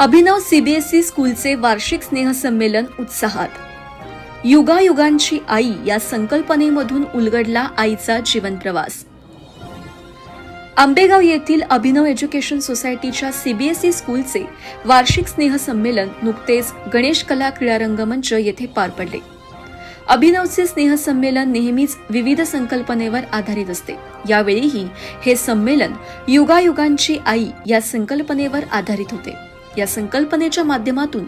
अभिनव CBSE स्कूलचे वार्षिक स्नेहसंमेलन उत्साहात. युगायुगांची आई या संकल्पनेमधून उलगडला आईचा जीवन प्रवास. आंबेगाव येथील अभिनव एज्युकेशन सोसायटीच्या सीबीएसई स्कूलचे वार्षिक स्नेहसंमेलन नुकतेच गणेश कला क्रीडा रंगमंच येथे पार पडले. अभिनवचे स्नेहसंमेलन नेहमीच विविध संकल्पनेवर आधारित असते. यावेळीही हे संमेलन युगायुगांची आई या संकल्पनेवर आधारित होते. या संकल्पनेच्या माध्यमातून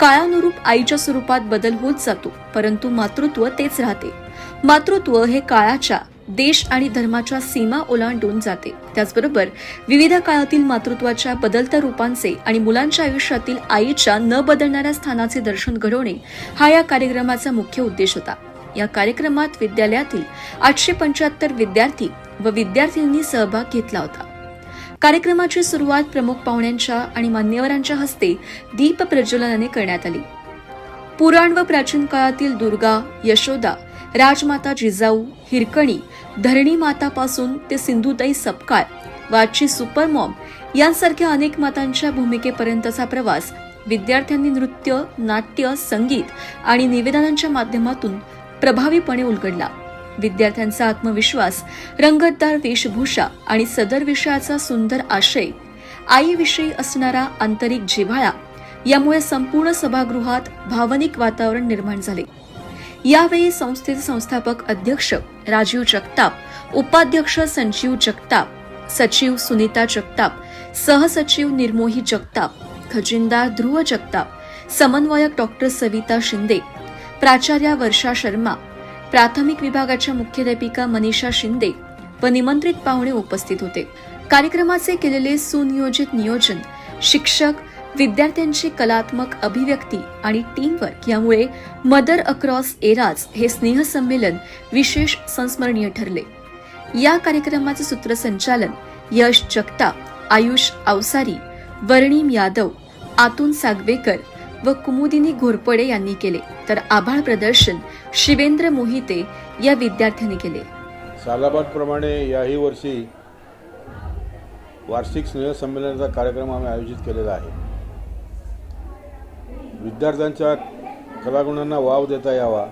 काळानुरूप आईच्या स्वरूपात बदल होत जातो परंतु मातृत्व तेच राहते. मातृत्व हे काळाच्या देश आणि धर्माच्या सीमा ओलांडून जाते. त्याचबरोबर विविध काळातील मातृत्वाच्या बदलत्या रूपांचे आणि मुलांच्या आयुष्यातील आईच्या न बदलणाऱ्या स्थानाचे दर्शन घडवणे हा या कार्यक्रमाचा मुख्य उद्देश होता. या कार्यक्रमात विद्यालयातील आठशे पंच्याहत्तर विद्यार्थी व विद्यार्थिनींनी सहभाग घेतला होता. कार्यक्रमाची सुरुवात प्रमुख पाहुण्यांच्या आणि मान्यवरांच्या हस्ते दीप प्रज्वलनाने करण्यात आली. पुराण व प्राचीन काळातील दुर्गा यशोदा राजमाता जिजाऊ हिरकणी धरणी मातापासून ते सिंधुताई सपकाळ वाची सुपरमॉम यांसारख्या अनेक मातांच्या भूमिकेपर्यंतचा प्रवास विद्यार्थ्यांनी नृत्य नाट्य संगीत आणि निवेदनांच्या माध्यमातून प्रभावीपणे उलगडला. विद्यार्थ्यांचा आत्मविश्वास रंगतदार वेशभूषा आणि सदर विषयाचा सुंदर आशय आईविषयी असणारा आंतरिक जिव्हाळा यामुळे संपूर्ण सभागृहात भावनिक वातावरण निर्माण झाले. यावेळी संस्थेचे संस्थापक अध्यक्ष राजीव जगताप उपाध्यक्ष संजीव जगताप सचिव सुनीता जगताप सहसचिव निर्मोही जगताप खजिनदार ध्रुव जगताप समन्वयक डॉक्टर सविता शिंदे प्राचार्या वर्षा शर्मा प्राथमिक विभागाच्या मुख्याध्यापिका मनीषा शिंदे व निमंत्रित पाहुणे उपस्थित होते. कार्यक्रमाचे केलेले सुनियोजित नियोजन शिक्षक विद्यार्थ्यांची कलात्मक अभिव्यक्ती आणि टीमवर्क यामुळे मदर अक्रॉस एराज हे स्नेहसंमेलन विशेष संस्मरणीय ठरले. या कार्यक्रमाचे सूत्रसंचालन यश जगताप आयुष अवसारी वर्णिम यादव आतून सागवेकर व कुमुदिनी घोरपडे यांनी केले. तर आभाळ प्रदर्शन शिवेंद्र मोहिते या विद्यार्थ्यांनी केले. सालाबादप्रमाणे याही वर्षी वार्षिक स्नेहसंमेलनाचा कार्यक्रम आम्ही आयोजित केलेला आहे. विद्यार्थ्यांच्या कलागुणांना वाव देता यावा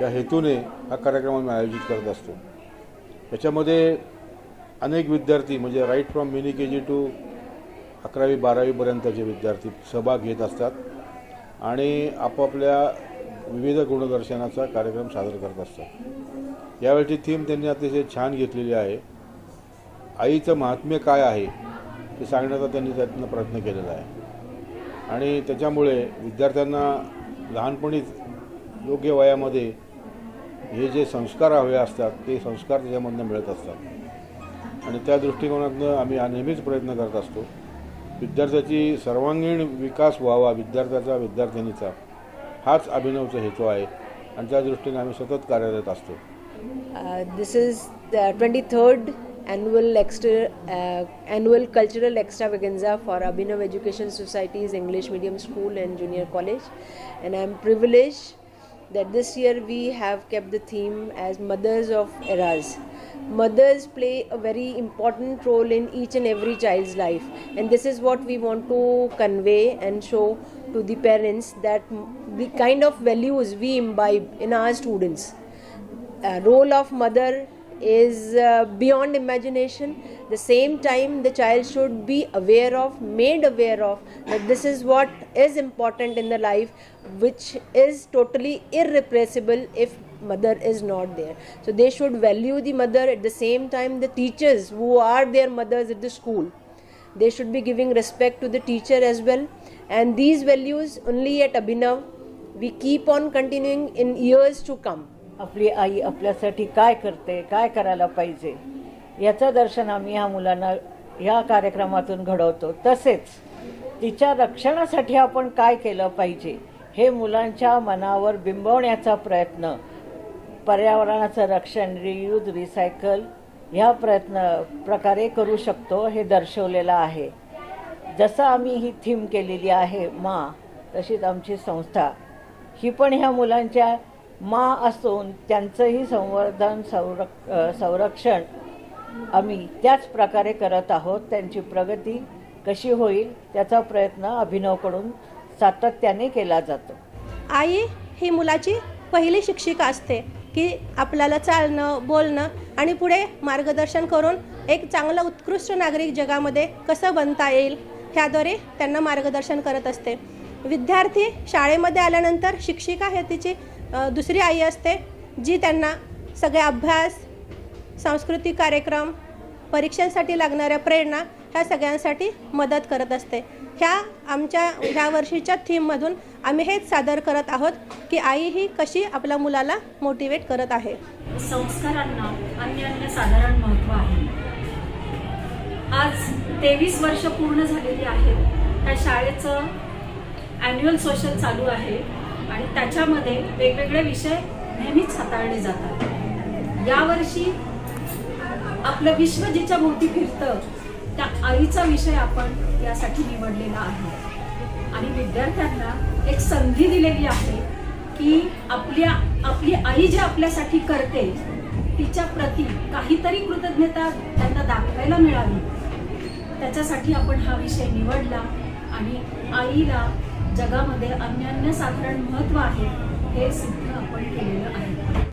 या हेतूने हा कार्यक्रम आम्ही आयोजित करत असतो. याच्यामध्ये अनेक विद्यार्थी म्हणजे right from mini K G to अकरावी बारावीपर्यंतचे विद्यार्थी सहभाग घेत असतात आणि आपापल्या विविध गुणदर्शनाचा कार्यक्रम सादर करत असतात. यावेळची थीम त्यांनी अतिशय छान घेतलेली आहे. आईचं महात्म्य काय आहे ते सांगण्याचा त्यांनी त्यातनं प्रयत्न केलेला आहे. आणि त्याच्यामुळे विद्यार्थ्यांना लहानपणीच योग्य वयामध्ये हे जे संस्कार हवे असतात ते संस्कार त्याच्यामधनं मिळत असतात. आणि त्या दृष्टिकोनातनं आम्ही नेहमीच प्रयत्न करत असतो. विद्यार्थ्याची सर्वांगीण विकास व्हावा विद्यार्थ्याचा विद्यार्थिनीचा हाच अभिनवचा हेतू आहे. आणि त्या दृष्टीने आम्ही सतत कार्यरत असतो. This is twenty third annual extra annual cultural extra Vekenza for Abhinav education society's English medium school and junior college and am privileged that this year we have kept the theme as mothers of eras Mothers play a very important role in each and every child's life, and this is what we want to convey and show to the parents that the kind of values we imbibe in our students. Uh, role of mother is uh, beyond imagination. The same time the child should be aware of made aware of that this is what is important in the life which is totally irrepressible if mother is not there. So they should value the mother. At the same time the teachers who are their mothers at the school they should be giving respect to the teacher as well. And these values only at abhinav. We keep on continuing in years to come आपली आई आपल्यासाठी काय करते काय करायला पाहिजे? याचं दर्शन आम्ही ह्या मुलांना ह्या कार्यक्रमातून घडवतो. तसेच तिच्या रक्षणासाठी आपण काय केलं पाहिजे हे मुलांच्या मनावर बिंबवण्याचा प्रयत्न पर्यावरणाचं रक्षण रियूज रिसायकल ह्या प्रयत्न प्रकारे करू शकतो हे दर्शवलेलं आहे. जसं आम्ही ही थीम केलेली आहे मा तशीच आमची संस्था ही पण ह्या मुलांच्या मा असून त्यांचंही संवर्धन संरक संरक्षण आम्ही त्याच प्रकारे करत आहोत. त्यांची प्रगती कशी होईल त्याचा प्रयत्न अभिनवकडून सातत्याने केला जातो. आई ही मुलाची पहिली शिक्षिका असते की आपल्याला चालणं बोलणं आणि पुढे मार्गदर्शन करून एक चांगला उत्कृष्ट नागरिक जगामध्ये कसं बनता येईल ह्याद्वारे त्यांना मार्गदर्शन करत असते. विद्यार्थी शाळेमध्ये आल्यानंतर शिक्षिका हे तिची दुसरी आई असते जी त्यांना सगळे अभ्यास सांस्कृतिक कार्यक्रम परीक्षांसाठी लागणाऱ्या प्रेरणा ह्या सगळ्यांसाठी मदत करत असते. ह्या आमच्या ह्या वर्षीच्या थीममधून आम्ही हेच सादर करत आहोत की आई ही कशी आपल्या मुलाला मोटिवेट करत आहे. संस्कारांना अन्य अन्य साधारण महत्त्व आहे. आज तेवीस वर्ष पूर्ण झालेली आहेत. त्या शाळेचं अॅन्युअल सोशल चालू आहे. आणि त्याच्यामध्ये वेगवेगळे विषय नेहमीच हाताळले जातात. यावर्षी आपलं विश्व जिच्या भोवती फिरतं त्या आईचा विषय आपण यासाठी निवडलेला आहे. आणि विद्यार्थ्यांना एक संधी दिलेली आहे की आपल्या आपली आई जे आपल्यासाठी करते तिच्या प्रती काहीतरी कृतज्ञता त्यांना दाखवायला मिळावी. त्याच्यासाठी आपण हा विषय निवडला आणि आईला जगामध्ये अन्यान्य साधारण महत्त्व आहे हे सिद्ध आपण केलेलं आहे.